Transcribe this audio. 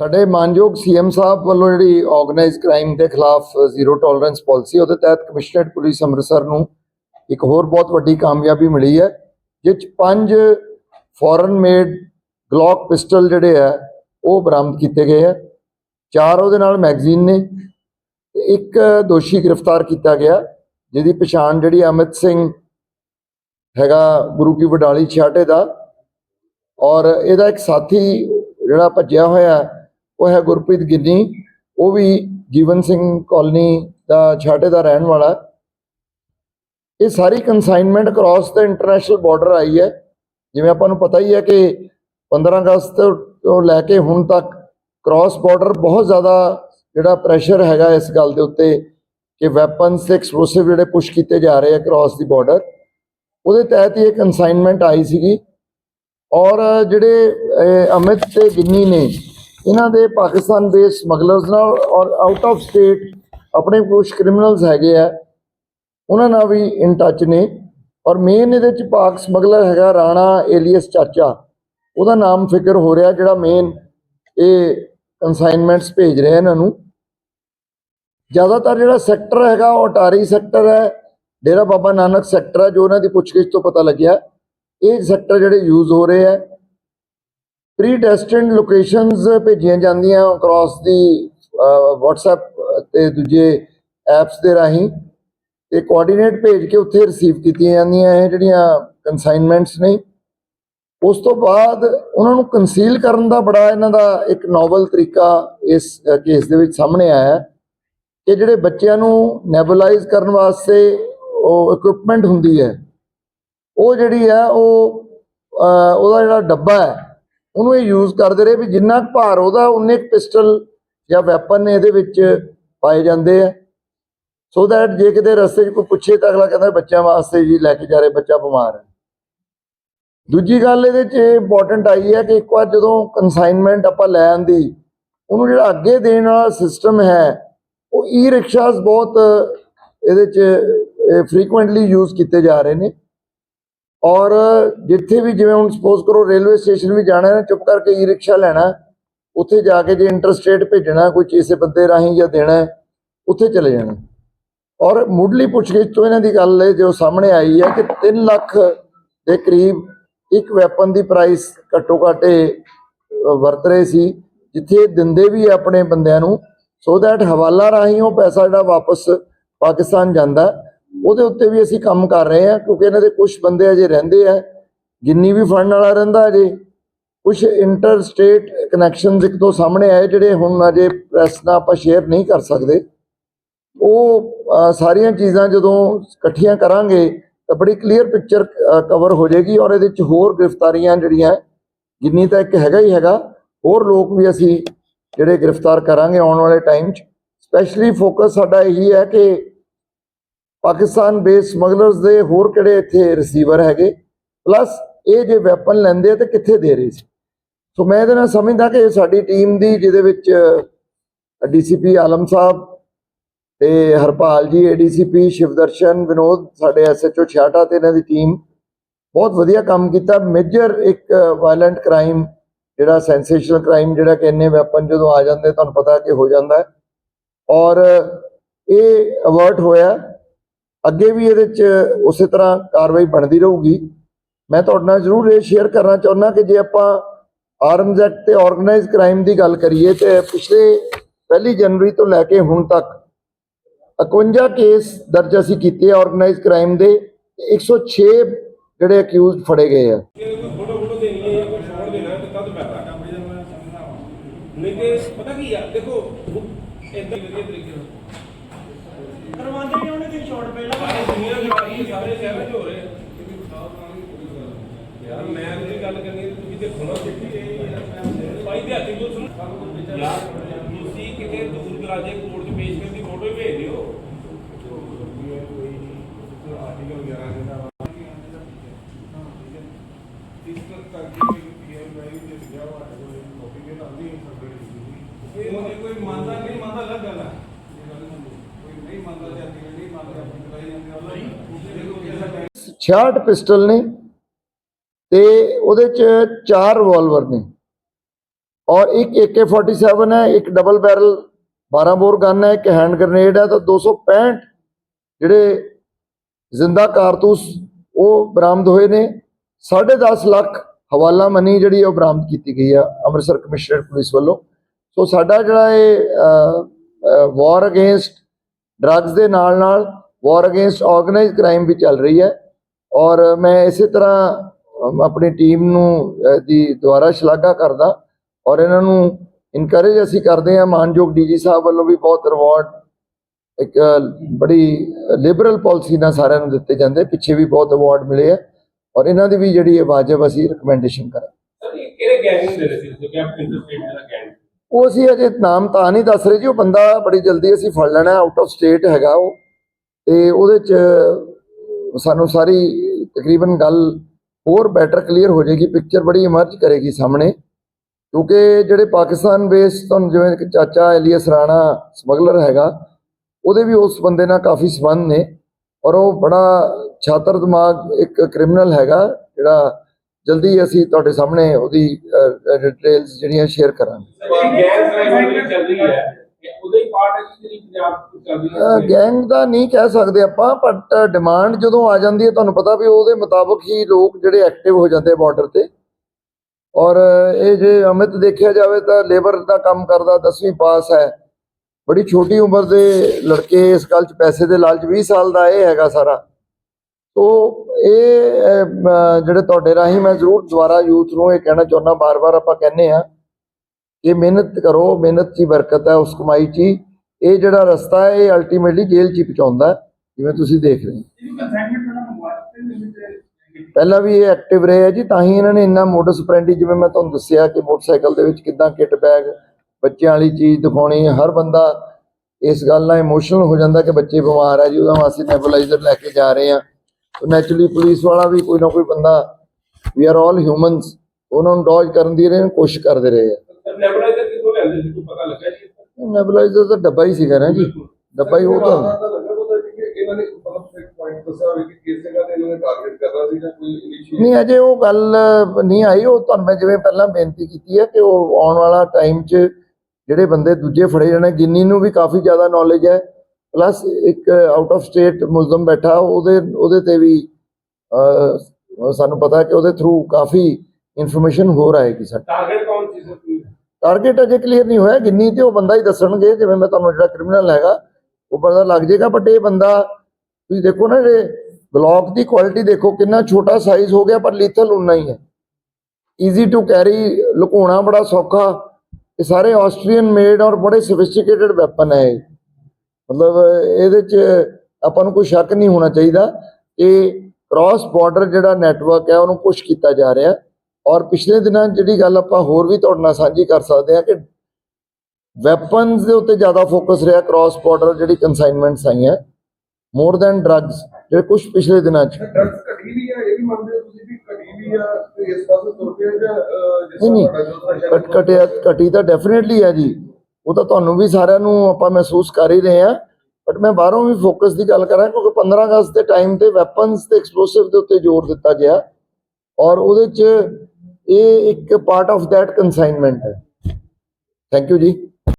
ਸਾਡੇ ਮਾਨਯੋਗ ਸੀਐਮ ਸਾਹਿਬ ਵੱਲੋਂ ਜਿਹੜੀ ਆਰਗੇਨਾਈਜ਼ ਕ੍ਰਾਈਮ ਦੇ ਖਿਲਾਫ ਜ਼ੀਰੋ ਟੋਲਰੈਂਸ ਪਾਲਿਸੀ ਉਹਦੇ ਤਹਿਤ ਕਮਿਸ਼ਨਰੇਟ ਪੁਲਿਸ ਅੰਮ੍ਰਿਤਸਰ ਨੂੰ ਇੱਕ ਹੋਰ ਬਹੁਤ ਵੱਡੀ ਕਾਮਯਾਬੀ ਮਿਲੀ ਹੈ ਜਿਸ 'ਚ ਪੰਜ ਫੋਰਨ ਮੇਡ ਗਲੌਕ ਪਿਸਟਲ ਜਿਹੜੇ ਆ ਉਹ ਬਰਾਮਦ ਕੀਤੇ ਗਏ ਆ ਚਾਰ ਉਹਦੇ ਨਾਲ ਮੈਗਜ਼ੀਨ ਨੇ, ਤੇ ਇੱਕ ਦੋਸ਼ੀ ਗ੍ਰਿਫਤਾਰ ਕੀਤਾ ਗਿਆ, ਜਿਹਦੀ ਪਛਾਣ ਜਿਹੜੀ ਅਮਿਤ ਸਿੰਘ ਹੈਗਾ ਗੁਰੂ ਕੀ ਵਡਾਲੀ ਛਾਟੇ ਦਾ, ਔਰ ਇਹਦਾ ਇੱਕ ਸਾਥੀ ਜਿਹੜਾ ਭੱਜਿਆ ਹੋਇਆ ਉਹ ਹੈ ਗੁਰਪ੍ਰੀਤ ਗਿੱਨੀ ਉਹ ਵੀ ਜੀਵਨ ਸਿੰਘ ਕਾਲਨੀ ਦਾ ਛਾਟੇ ਦਾ ਰਹਿਣ ਵਾਲਾ ਇਹ ਸਾਰੀ ਕਨਸਾਈਨਮੈਂਟ ਕ੍ਰਾਸ ਦਾ ਇੰਟਰਨੈਸ਼ਨਲ ਬਾਰਡਰ ਆਈ ਹੈ। ਜਿਵੇਂ ਆਪਾਂ ਨੂੰ ਪਤਾ ਹੀ ਹੈ ਕਿ 15 ਅਗਸਤ ਤੋਂ ਲੈ ਕੇ ਹੁਣ ਤੱਕ ਕ੍ਰਾਸ ਬਾਰਡਰ ਬਹੁਤ ਜ਼ਿਆਦਾ ਜਿਹੜਾ ਪ੍ਰੈਸ਼ਰ ਹੈਗਾ ਇਸ ਗੱਲ ਦੇ ਉੱਤੇ ਕਿ ਵੈਪਨਸ ਤੇ ਐਕਸਪਲੋਸਿਵ ਜਿਹੜੇ ਪੁਸ਼ ਕੀਤੇ ਜਾ ਰਹੇ ਆ ਕ੍ਰਾਸ ਦੀ ਬਾਰਡਰ ਉਹਦੇ ਤਹਿਤ ਹੀ ਇਹ ਕਨਸਾਈਨਮੈਂਟ ਆਈ ਸੀਗੀ। ਔਰ ਜਿਹੜੇ ਅਮਿਤ ਤੇ ਗਿੰਨੀ ਨੇ ਇਹਨਾਂ ਦੇ ਪਾਕਿਸਤਾਨ ਦੇ ਸਮਗਲਰਸ ਨਾਲ ਔਰ ਆਊਟ ਆਫ ਸਟੇਟ ਆਪਣੇ ਕੁਝ ਕ੍ਰਿਮੀਨਲਸ ਹੈਗੇ ਆ, ਉਹਨਾਂ ਨਾਲ ਵੀ ਇਨ ਟੱਚ ਨੇ। ਔਰ ਮੇਨ ਇਹਦੇ ਚ ਪਾਕ ਸਮਗਲਰ ਹੈਗਾ ਰਾਣਾ ਏਲੀਅਸ ਚਾਚਾ, ਉਹਦਾ ਨਾਮ ਫਿਕਰ ਹੋ ਰਿਹਾ ਜਿਹੜਾ ਮੇਨ ਇਹ ਕਨਸਾਈਨਮੈਂਟਸ ਭੇਜ ਰਿਹਾ ਇਹਨਾਂ ਨੂੰ। ਜ਼ਿਆਦਾਤਰ ਜਿਹੜਾ ਸੈਕਟਰ ਹੈਗਾ ਉਹ ਅਟਾਰੀ ਸੈਕਟਰ ਹੈ, ਡੇਰਾ ਬਾਬਾ ਨਾਨਕ ਸੈਕਟਰ ਹੈ, ਜੋ ਉਹਨਾਂ ਦੀ ਪੁੱਛਗਿੱਛ ਤੋਂ ਪਤਾ ਲੱਗਿਆ। ਇਹ ਸੈਕਟਰ ਜਿਹੜੇ ਯੂਜ਼ ਹੋ ਰਹੇ ਹੈ ਪ੍ਰੀ ਡੈਸਟਿਨਡ ਲੋਕੇਸ਼ਨਸ ਭੇਜੀਆਂ ਜਾਂਦੀਆਂ ਅਕ੍ਰੋਸ ਦੀ WhatsApp ਤੇ ਦੂਜੇ ਐਪਸ ਦੇ ਰਾਹੀਂ ਤੇ ਕੋਆਰਡੀਨੇਟ ਭੇਜ ਕੇ ਉੱਥੇ ਰਿਸੀਵ ਕੀਤੀਆਂ ਜਾਂਦੀਆਂ ਇਹ ਜਿਹੜੀਆਂ ਕਨਸਾਈਨਮੈਂਟਸ ਨੇ। ਉਸ ਤੋਂ ਬਾਅਦ ਉਹਨਾਂ ਨੂੰ ਕੰਸੀਲ ਕਰਨ ਦਾ ਬੜਾ ਇਹਨਾਂ ਦਾ ਇੱਕ ਨੋਵਲ ਤਰੀਕਾ ਇਸ ਕੇਸ ਦੇ ਵਿੱਚ ਸਾਹਮਣੇ ਆਇਆ ਕਿ ਜਿਹੜੇ ਬੱਚਿਆਂ ਨੂੰ ਨੈਬੂਲਾਈਜ਼ ਕਰਨ ਵਾਸਤੇ ਉਹ ਇਕਵਿਪਮੈਂਟ ਹੁੰਦੀ ਹੈ, ਉਹ ਜਿਹੜੀ ਹੈ ਉਹ ਉਹਦਾ ਜਿਹੜਾ ਡੱਬਾ ਹੈ ਉਹਨੂੰ ਇਹ ਯੂਜ਼ ਕਰਦੇ ਰਹੇ ਵੀ ਜਿੰਨਾ ਕੁ ਭਾਰ ਉਹਦਾ, ਉਨੇ ਪਿਸਟਲ ਜਾਂ ਵੈਪਨ ਇਹਦੇ ਵਿੱਚ ਪਾਏ ਜਾਂਦੇ ਆ। ਸੋ ਦੈਟ ਜੇ ਕਿਤੇ ਰਸਤੇ 'ਚ ਕੋਈ ਪੁੱਛੇ ਤਾਂ ਅਗਲਾ ਕਹਿੰਦਾ ਬੱਚਿਆਂ ਵਾਸਤੇ ਜੀ ਲੈ ਕੇ ਜਾ ਰਹੇ ਬੱਚਾ ਬਿਮਾਰ। ਹੈ ਦੂਜੀ ਗੱਲ ਇਹਦੇ 'ਚ ਇੰਪੋਰਟੈਂਟ ਆਈ ਹੈ ਕਿ ਇੱਕ ਵਾਰ ਜਦੋਂ ਕਨਸਾਈਨਮੈਂਟ ਆਪਾਂ ਲੈ ਆਂਦੀ, ਉਹਨੂੰ ਜਿਹੜਾ ਅੱਗੇ ਦੇਣ ਵਾਲਾ ਸਿਸਟਮ ਹੈ, ਉਹ ਈ ਰਿਕਸ਼ਾਸ ਬਹੁਤ ਇਹਦੇ 'ਚ ਫ੍ਰੀਕੁਐਂਟਲੀ ਯੂਜ਼ ਕੀਤੇ ਜਾ ਰਹੇ ਨੇ। ਔਰ ਜਿੱਥੇ ਵੀ ਜਿਵੇਂ ਹੁਣ ਸਪੋਜ਼ ਕਰੋ ਰੇਲਵੇ ਸਟੇਸ਼ਨ ਵੀ ਜਾਣਾ ਹੈ ਚੁੱਪ ਕਰਕੇ ਈ ਰਿਕਸ਼ਾ ਲੈਣਾ ਉੱਥੇ ਜਾ ਕੇ ਜੇ ਇੰਟਰਸਟੇਟ ਭੇਜਣਾ ਕੋਈ ਕਿਸੇ ਬੰਦੇ ਰਾਹੀਂ ਜਾਂ ਦੇਣਾ ਉੱਥੇ ਚਲੇ ਜਾਣਾ ਔਰ ਮੁੱਢਲੀ ਪੁੱਛਗਿੱਛ ਤੋਂ ਇਹਨਾਂ ਦੀ ਗੱਲ ਹੈ ਜੋ ਸਾਹਮਣੇ ਆਈ ਹੈ ਕਿ 3 ਲੱਖ ਦੇ ਕਰੀਬ ਇੱਕ ਵੈਪਨ ਦੀ ਪ੍ਰਾਈਸ ਘੱਟੋ ਘੱਟ ਇਹ, ਵਰਤ ਰਹੇ ਸੀ ਜਿੱਥੇ ਦਿੰਦੇ ਵੀ ਹੈ ਆਪਣੇ ਬੰਦਿਆਂ ਨੂੰ ਸੋ ਦੈਟ ਹਵਾਲਾ ਰਾਹੀਂ ਉਹ ਪੈਸਾ ਜਿਹੜਾ ਵਾਪਸ ਪਾਕਿਸਤਾਨ ਜਾਂਦਾ ਉਹਦੇ ਉੱਤੇ ਵੀ ਅਸੀਂ ਕੰਮ ਕਰ ਰਹੇ ਹਾਂ, ਕਿਉਂਕਿ ਇਹਨਾਂ ਦੇ ਕੁਝ ਬੰਦੇ ਅਜੇ ਰਹਿੰਦੇ ਆ, ਜਿੰਨੀ ਵੀ ਫੜਨ ਵਾਲਾ ਰਹਿੰਦਾ ਅਜੇ ਕੁਝ ਇੰਟਰ ਸਟੇਟ ਕਨੈਕਸ਼ਨਸ ਇੱਕ ਤੋਂ ਸਾਹਮਣੇ ਆਏ ਜਿਹੜੇ ਹੁਣ ਅਜੇ ਪ੍ਰੈਸ ਨਾਲ ਆਪਾਂ ਸ਼ੇਅਰ ਨਹੀਂ ਕਰ ਸਕਦੇ। ਉਹ ਸਾਰੀਆਂ ਚੀਜ਼ਾਂ ਜਦੋਂ ਇਕੱਠੀਆਂ ਕਰਾਂਗੇ, ਤਾਂ ਬੜੀ ਕਲੀਅਰ ਪਿਕਚਰ ਕਵਰ ਹੋ ਜਾਏਗੀ ਔਰ ਇਹਦੇ ਵਿੱਚ ਹੋਰ ਗ੍ਰਿਫਤਾਰੀਆਂ ਜਿਹੜੀਆਂ, ਜਿੰਨੀ ਤਾਂ ਇੱਕ ਹੈਗਾ ਹੀ ਹੈਗਾ, ਹੋਰ ਲੋਕ ਵੀ ਅਸੀਂ ਜਿਹੜੇ ਗ੍ਰਿਫਤਾਰ ਕਰਾਂਗੇ ਆਉਣ ਵਾਲੇ ਟਾਈਮ 'ਚ। ਸਪੈਸ਼ਲੀ ਫੋਕਸ ਸਾਡਾ ਇਹੀ ਹੈ ਕਿ ਪਾਕਿਸਤਾਨ ਬੇਸ ਸਮਗਲਰਸ ਦੇ ਹੋਰ ਕਿਹੜੇ ਇੱਥੇ ਰਿਸੀਵਰ ਹੈਗੇ? ਪਲੱਸ ਇਹ ਜੇ ਵੈਪਨ ਲੈਂਦੇ ਆ ਤੇ ਕਿੱਥੇ ਦੇ ਰਹੇ ਸੀ? ਸੋ ਮੈਂ ਇਹਦੇ ਨਾਲ ਸਮਝਦਾ ਕਿ ਸਾਡੀ ਟੀਮ ਦੀ, ਜਿਹਦੇ ਵਿੱਚ ਡੀਸੀਪੀ ਆਲਮ ਸਾਹਿਬ ਤੇ ਹਰਪਾਲ ਜੀ ਏਡੀਸੀਪੀ ਸ਼ਿਵਦਰਸ਼ਨ, ਵਿਨੋਦ, ਸਾਡੇ ਐਸਐਚਓ ਛਿਆਟਾ ਤੇ ਇਹਨਾਂ ਦੀ ਟੀਮ ਬਹੁਤ ਵਧੀਆ ਕੰਮ ਕੀਤਾ। ਮੇਜਰ ਇੱਕ ਵਾਇਲੈਂਟ ਕ੍ਰਾਈਮ ਜਿਹੜਾ ਸੈਂਸੇਸ਼ਨਲ ਕ੍ਰਾਈਮ ਜਿਹੜਾ ਕਿ ਇੰਨੇ ਵੈਪਨ ਜਦੋਂ ਆ ਜਾਂਦੇ, ਤੁਹਾਨੂੰ ਪਤਾ ਕਿ ਹੋ ਜਾਂਦਾ ਔਰ, ਇਹ ਅਵਰਟ ਹੋਇਆ। ਅੱਗੇ ਵੀ ਇਹਦੇ ਚ ਉਸੇ ਤਰ੍ਹਾਂ ਕਾਰਵਾਈ ਬਣਦੀ ਰਹੂਗੀ। ਮੈਂ ਤੁਹਾਡੇ ਨਾਲ ਜ਼ਰੂਰ ਇਹ ਸ਼ੇਅਰ ਕਰਨਾ ਚਾਹੁੰਦਾ ਕਿ ਜੇ ਆਪਾਂ ਆਰਮਜ਼ ਐਕਟ ਤੇ ਆਰਗੇਨਾਈਜ਼ ਕ੍ਰਾਈਮ ਦੀ ਗੱਲ ਕਰੀਏ ਤੇ ਪਿਛਲੇ ਪਹਿਲੀ ਜਨਵਰੀ ਤੋਂ ਲੈ ਕੇ ਹੁਣ ਤੱਕ 51 ਕੇਸ ਦਰਜ ਅਸੀਂ ਕੀਤੇ ਆਰਗੇਨਾਈਜ਼ ਕ੍ਰਾਈਮ ਦੇ, ਤੇ 106 ਜਿਹੜੇ ਅਕਿਊਜ਼ਡ ਫੜੇ ਗਏ ਆ। ਨਹੀਂ ਤੇ ਪਤਾ ਕੀ ਆ, ਦੇਖੋ ਇਦਾਂ ਵਧੀਆ ਤਰੀਕੇ ਨਾਲ। ਕਰਵਾਉਂਦੇ ਨਹੀਂ ਸ਼ਾਰਟ ਪਹਿਲਾਂ ਸਾਰੀ ਦੁਨੀਆ ਦੇ ਬਾਕੀ ਸਾਰੇ ਸ਼ਹਿਰਾਂ 'ਚ ਹੋ ਰਹੇ। ਯਾਰ ਮੈਂ ਤੁਸੀਂ ਗੱਲ ਕਰਨੀ ਹੈ ਤੁਸੀਂ ਦੇਖੋ ਨਾ ਭਾਈ ਦਿਹਾਤੀ ਤੋਂ ਸੁਣ ਯਾਰ ਤੁਸੀਂ ਕਿਤੇ ਦੂਰ ਦਰਾਜੇ ਕੋਰਟ 'ਚ ਪੇਸ਼ ਕਰਨ ਦੀ ਫੋਟੋ ਹੀ ਭੇਜ ਦਿਓ। ਇਹ ਜੇ ਕੋਈ ਮੰਨਦਾ ਨਹੀਂ ਮੰਨਦਾ ਅਲੱਗ ਗੱਲ ਹੈ ਕੋਈ ਨਹੀਂ ਮੰਨਦਾ ਜਾਂਦੀ ਨਹੀਂ 66 ਪਿਸਟਲ ਨੇ ਤੇ ਉਹਦੇ ਚ ਚਾਰ ਰਿਵਾਲਵਰ ਨੇ। ਔਰ ਇੱਕ AK47 ਹੈ, ਇੱਕ ਡਬਲ ਬੈਰਲ 12 ਬੋਰ ਗਨ ਹੈ, ਇੱਕ ਹੈਂਡ ਗ੍ਰਨੇਡ ਹੈ, ਤਾਂ 265 ਜਿਹੜੇ ਜ਼ਿੰਦਾ ਕਾਰਤੂਸ ਉਹ ਬਰਾਮਦ ਹੋਏ ਨੇ। 10.5 ਲੱਖ ਹਵਾਲਾ ਮਨੀ ਜਿਹੜੀ ਹੈ ਉਹ ਬਰਾਮਦ ਕੀਤੀ ਗਈ ਆ ਅੰਮ੍ਰਿਤਸਰ ਕਮਿਸ਼ਨਰੇਟ ਪੁਲਿਸ ਵੱਲੋਂ। ਸੋ ਸਾਡਾ ਜਿਹੜਾ ਇਹ ਵਾਰ ਅਗੇਂਸਟ ਡਰੱਗਸ ਦੇ ਨਾਲ ਨਾਲ ਵਾਰ ਅਗੇਂਸਟ ਆਰਗੇਨਾਈਜ਼ਡ ਕ੍ਰਾਈਮ ਵੀ ਚੱਲ ਰਹੀ ਹੈ। ਔਰ ਮੈਂ ਇਸੇ ਤਰ੍ਹਾਂ ਆਪਣੀ ਟੀਮ ਨੂੰ ਦੀ ਦੁਆਰਾ ਸ਼ਲਾਘਾ ਕਰਦਾ। ਔਰ ਇਹਨਾਂ ਨੂੰ ਇਨਕਰੇਜ ਅਸੀਂ ਕਰਦੇ ਹਾਂ, ਮਾਨਯੋਗ ਡੀਜੀ ਸਾਹਿਬ ਵੱਲੋਂ ਵੀ ਬਹੁਤ ਰਿਵਾਰਡ ਇੱਕ ਬੜੀ ਲਿਬਰਲ ਪਾਲਿਸੀ ਨਾਲ ਸਾਰਿਆਂ ਨੂੰ ਦਿੱਤੇ ਜਾਂਦੇ ਪਿੱਛੇ ਵੀ ਬਹੁਤ ਅਵਾਰਡ ਮਿਲੇ ਆ। ਔਰ ਇਹਨਾਂ ਦੀ ਵੀ ਜਿਹੜੀ ਹੈ ਵਾਜਬ ਅਸੀਂ ਰਿਕਮੈਂਡੇਸ਼ਨ ਕਰਾਂ ਸਰ ਕਿਹੜੇ ਗੈਂਗ ਦੇ ਰਹੇ ਸੀ ਜੋ ਕਿ ਆਪ ਇੰਟਰਸਟੇਟ ਦਾ ਉਹ ਅਸੀਂ ਅਜੇ ਨਾਮ ਤਾਂ ਨਹੀਂ ਦੱਸ ਰਹੇ ਜੀ, ਉਹ ਬੰਦਾ ਬੜੀ ਜਲਦੀ ਅਸੀਂ ਫੜ ਲੈਣਾ ਆਊਟ ਆਫ ਸਟੇਟ ਹੈਗਾ ਉਹ। ਤੇ ਉਹਦੇ ਚ ਸਾਨੂੰ ਸਾਰੀ ਤਕਰੀਬਨ ਗੱਲ ਹੋਰ ਬੈਟਰ ਕਲੀਅਰ ਹੋ ਜਾਏਗੀ ਪਿਕਚਰ ਬੜੀ ਇਮਰਜ ਕਰੇਗੀ ਸਾਹਮਣੇ। ਕਿਉਂਕਿ ਜਿਹੜੇ ਪਾਕਿਸਤਾਨ ਬੇਸ ਤੁਹਾਨੂੰ ਜਿਵੇਂ ਕਿ ਚਾਚਾ ਐਲੀਅਸ ਰਾਣਾ ਸਮਗਲਰ ਹੈਗਾ, ਉਹਦੇ ਵੀ ਉਸ ਬੰਦੇ ਨਾਲ ਕਾਫੀ ਸੰਬੰਧ ਨੇ। ਔਰ ਉਹ ਬੜਾ ਛਾਤਰ ਦਿਮਾਗ ਇੱਕ ਕ੍ਰਿਮੀਨਲ ਹੈਗਾ, ਜਿਹੜਾ ਜਲਦੀ ਅਸੀਂ ਤੁਹਾਡੇ ਸਾਹਮਣੇ ਉਹਦੀ ਡਿਟੇਲਸ ਜਿਹੜੀਆਂ ਸ਼ੇਅਰ ਕਰਾਂਗੇ। ਗੈਂਗ ਗੈਂਗ ਦਾ ਨਹੀਂ ਕਹਿ ਸਕਦੇ ਆਪਾਂ ਬਟ ਡਿਮਾਂਡ ਜਦੋਂ ਆ ਜਾਂਦੀ ਹੈ, ਤੁਹਾਨੂੰ ਪਤਾ ਵੀ ਉਹਦੇ ਮੁਤਾਬਕ ਹੀ ਲੋਕ ਜਿਹੜੇ ਐਕਟਿਵ ਹੋ ਜਾਂਦੇ ਬਾਰਡਰ ਤੇ। ਔਰ ਇਹ ਜੇ ਅਮਿਤ ਦੇਖਿਆ ਜਾਵੇ ਤਾਂ ਲੇਬਰ ਦਾ ਕੰਮ ਕਰਦਾ 10ਵੀਂ ਪਾਸ ਹੈ। ਬੜੀ ਛੋਟੀ ਉਮਰ ਦੇ ਲੜਕੇ ਇਸ ਗੱਲ 'ਚ ਪੈਸੇ ਦੇ ਲਾਲਚ 20 ਸਾਲ ਦਾ ਇਹ ਹੈਗਾ ਸਾਰਾ। ਤੋ ਇਹ ਜਿਹੜੇ ਤੁਹਾਡੇ ਰਾਹੀਂ ਮੈਂ ਜ਼ਰੂਰ ਦੁਬਾਰਾ ਯੂਥ ਨੂੰ ਇਹ ਕਹਿਣਾ ਚਾਹੁੰਦਾ ਬਾਰ-ਬਾਰ ਆਪਾਂ ਕਹਿੰਦੇ ਆ ਕਿ ਮਿਹਨਤ ਕਰੋ ਮਿਹਨਤ ਹੀ ਬਰਕਤ ਹੈ ਉਸ ਕਮਾਈ 'ਚ ਇਹ ਜਿਹੜਾ ਰਸਤਾ ਹੈ ਇਹ ਅਲਟੀਮੇਟਲੀ ਜੇਲ੍ਹ 'ਚ ਪਹੁੰਚਾਉਂਦਾ ਜਿਵੇਂ ਤੁਸੀਂ ਦੇਖ ਰਹੇ ਹੋ। ਪਹਿਲਾਂ ਵੀ ਇਹ ਐਕਟਿਵ ਰਹੇ ਹੈ ਜੀ ਤਾਂ ਹੀ ਇਹਨਾਂ ਨੇ ਇੰਨਾ ਮੋਡਸ ਪ੍ਰੈਂਡੀ ਜਿਵੇਂ ਮੈਂ ਤੁਹਾਨੂੰ ਦੱਸਿਆ ਕਿ ਮੋਟਰਸਾਈਕਲ ਦੇ ਵਿੱਚ ਕਿੱਦਾਂ ਕਿੱਟ ਬੈਗ ਬੱਚਿਆਂ ਵਾਲੀ ਚੀਜ਼ ਦਿਖਾਉਣੀ ਹਰ ਬੰਦਾ ਇਸ ਗੱਲ ਨਾਲ ਇਮੋਸ਼ਨਲ ਹੋ ਜਾਂਦਾ ਕਿ ਬੱਚੇ ਬਿਮਾਰ ਹੈ ਜੀ ਉਹਦਾ ਵਾਸਤੇ ਨੈਬੂਲਾਈਜ਼ਰ ਲੈ ਕੇ ਜਾ ਰਹੇ ਆ। ਨੈਚੁਰਲੀ ਪੁਲਿਸ ਵਾਲਾ ਵੀ ਕੋਈ ਨਾ ਕੋਈ ਬੰਦਾ ਵੀ ਆਰ ਆਲ ਹਿਊਮਨਸ ਉਹਨਾਂ ਨੂੰ ਡੋਜ ਕਰਨ ਦੀ ਰਹੇ ਕੋਸ਼ਿਸ਼ ਕਰਦੇ ਰਹੇ ਆ। ਸਰ ਨੈਬੂਲਾਈਜ਼ਰ ਕਿੱਥੋਂ ਲੈਂਦੇ ਸੀ? ਕੋਈ ਪਤਾ ਲੱਗਾ ਜੀ? ਨੈਬੂਲਾਈਜ਼ਰ ਦਾ ਡੱਬਾ ਹੀ ਸੀਗਾ ਨਾ ਜੀ। ਡੱਬਾ ਹੀ ਉਹ ਤਾਂ ਤਾਂ ਲੱਗਾ ਪਤਾ ਕਿ ਇਹਨਾਂ ਨੇ ਮਤਲਬ ਇੱਕ ਪੁਆਇੰਟ ਦੱਸਿਆ ਹੋਵੇ ਕਿ ਕਿਸ ਜਗ੍ਹਾ ਤੇ ਇਹਨਾਂ ਨੇ ਟਾਰਗੇਟ ਕਰਨਾ ਸੀ ਜਾਂ ਕੋਈ ਇਨੀਸ਼ੀਏਟ ਨਹੀਂ ਅਜੇ ਉਹ ਗੱਲ ਨਹੀਂ ਆਈ। ਉਹ ਤੁਹਾਨੂੰ ਮੈਂ ਜਿਵੇਂ ਪਹਿਲਾਂ ਬੇਨਤੀ ਕੀਤੀ ਹੈ ਕਿ ਉਹ ਆਉਣ ਵਾਲਾ ਟਾਈਮ 'ਚ ਜਿਹੜੇ ਬੰਦੇ ਦੂਜੇ ਫੜੇ ਜਾਣੇ ਗਿੰਨੀ ਨੂੰ ਵੀ ਕਾਫੀ ਜ਼ਿਆਦਾ ਨੌਲੇਜ ਹੈ ਪਲੱਸ ਇੱਕ ਆਊਟ ਆਫ ਸਟੇਟ ਮੁਲਜ਼ਮ ਬੈਠਾ ਉਹਦੇ ਉਹਦੇ ਤੇ ਵੀ ਸਾਨੂੰ ਪਤਾ ਹੈ ਕਿ ਉਹਦੇ ਥਰੂ ਕਾਫੀ ਇਨਫੋਰਮੇਸ਼ਨ ਹੋਰ ਆਏਗੀ ਸਾਡੇ ਟਾਰਗੇਟ ਕੌਣ ਸੀ ਸਰ? ਟਾਰਗੇਟ ਅਜੇ ਕਲੀਅਰ ਨਹੀਂ ਹੋਇਆ ਗਿੰਨੀ ਤੇ ਉਹ ਬੰਦਾ ਹੀ ਦੱਸਣਗੇ ਜਿਵੇਂ ਮੈਂ ਤੁਹਾਨੂੰ ਜਿਹੜਾ ਕ੍ਰਿਮੀਨਲ ਹੈਗਾ ਉਹ ਪਤਾ ਲੱਗ ਜਾਏਗਾ ਬਟ ਇਹ ਬੰਦਾ ਤੁਸੀਂ ਦੇਖੋ ਨਾ ਜੇ ਬਲੌਕ ਦੀ ਕੁਆਲਿਟੀ ਦੇਖੋ ਕਿੰਨਾ ਛੋਟਾ ਸਾਈਜ਼ ਹੋ ਗਿਆ ਪਰ ਲੀਥਲ ਉਨਾ ਹੀ ਹੈ। ਈਜ਼ੀ ਟੂ ਕੈਰੀ ਲੁਕਾਉਣਾ ਬੜਾ ਸੌਖਾ ਇਹ ਸਾਰੇ ਆਸਟਰੀਅਨ ਮੇਡ ਔਰ ਬੜੇ ਸੋਫਿਸਟੀਕੇਟਡ ਵੈਪਨ ਹੈ ਇਹ। ਮਤਲਬ ਇਹਦੇ ਚ ਆਪਾਂ ਨੂੰ ਕੋਈ ਸ਼ੱਕ ਨਹੀਂ ਹੋਣਾ ਚਾਹੀਦਾ। ਕਿ ਕ੍ਰਾਸ ਬਾਰਡਰ ਜਿਹੜਾ ਨੈਟਵਰਕ ਹੈ ਉਹਨੂੰ ਪੁਸ਼ ਕੀਤਾ ਜਾ ਰਿਹਾ ਔਰ ਪਿਛਲੇ ਦਿਨਾਂ ਜਿਹੜੀ ਗੱਲ ਆਪਾਂ ਹੋਰ ਵੀ ਤੁਹਾਡੇ ਨਾਲ ਸਾਂਝੀ ਕਰ ਸਕਦੇ ਹਾਂ ਕਿ ਵੈਪਨਸ ਦੇ ਉੱਤੇ ਜ਼ਿਆਦਾ ਫੋਕਸ ਰਿਹਾ ਕ੍ਰਾਸ ਬਾਰਡਰ ਜਿਹੜੀ ਕਨਸਾਈਨਮੈਂਟਸ ਆਈਆਂ। ਮੋਰ ਦੈਨ ਡਰੱਗਸ ਜਿਹੜੇ ਕੁਝ ਪਿਛਲੇ ਦਿਨਾਂ 'ਚ। ਡਰੱਗਸ ਘਟੀ ਵੀ ਆ ਇਹ ਵੀ ਮੰਨਦੇ ਹੋ ਤੁਸੀਂ ਵੀ ਘਟੀ ਵੀ ਆ ਤੇ ਇਸ ਪਾਸੇ ਤੁਰ ਜਾਂ ਅਹ, ਜਿਸ ਤਰ੍ਹਾਂ ਕਟਿਆ ਘਟੀ ਤਾਂ ਡੈਫੀਨਿਟਲੀ ਹੈ ਜੀ। ਉਹ ਤਾਂ ਤੁਹਾਨੂੰ ਵੀ ਸਾਰਿਆਂ ਨੂੰ ਆਪਾਂ ਮਹਿਸੂਸ ਕਰ ਹੀ ਰਹੇ ਹਾਂ ਬਟ ਮੈਂ ਬਾਹਰੋਂ ਵੀ ਫੋਕਸ ਦੀ ਗੱਲ ਕਰਾਂ ਕਿਉਂਕਿ 15 ਅਗਸਤ ਦੇ ਟਾਈਮ ਤੇ ਵੈਪਨਸ ਤੇ ਐਕਸਪਲੋਸਿਵ ਦੇ ਉੱਤੇ ਜ਼ੋਰ ਦਿੱਤਾ ਗਿਆ ਔਰ ਉਹਦੇ 'ਚ ਇਹ ਇੱਕ ਪਾਰਟ ਆਫ ਦੈਟ ਕਨਸਾਈਨਮੈਂਟ ਹੈ। Thank you ji.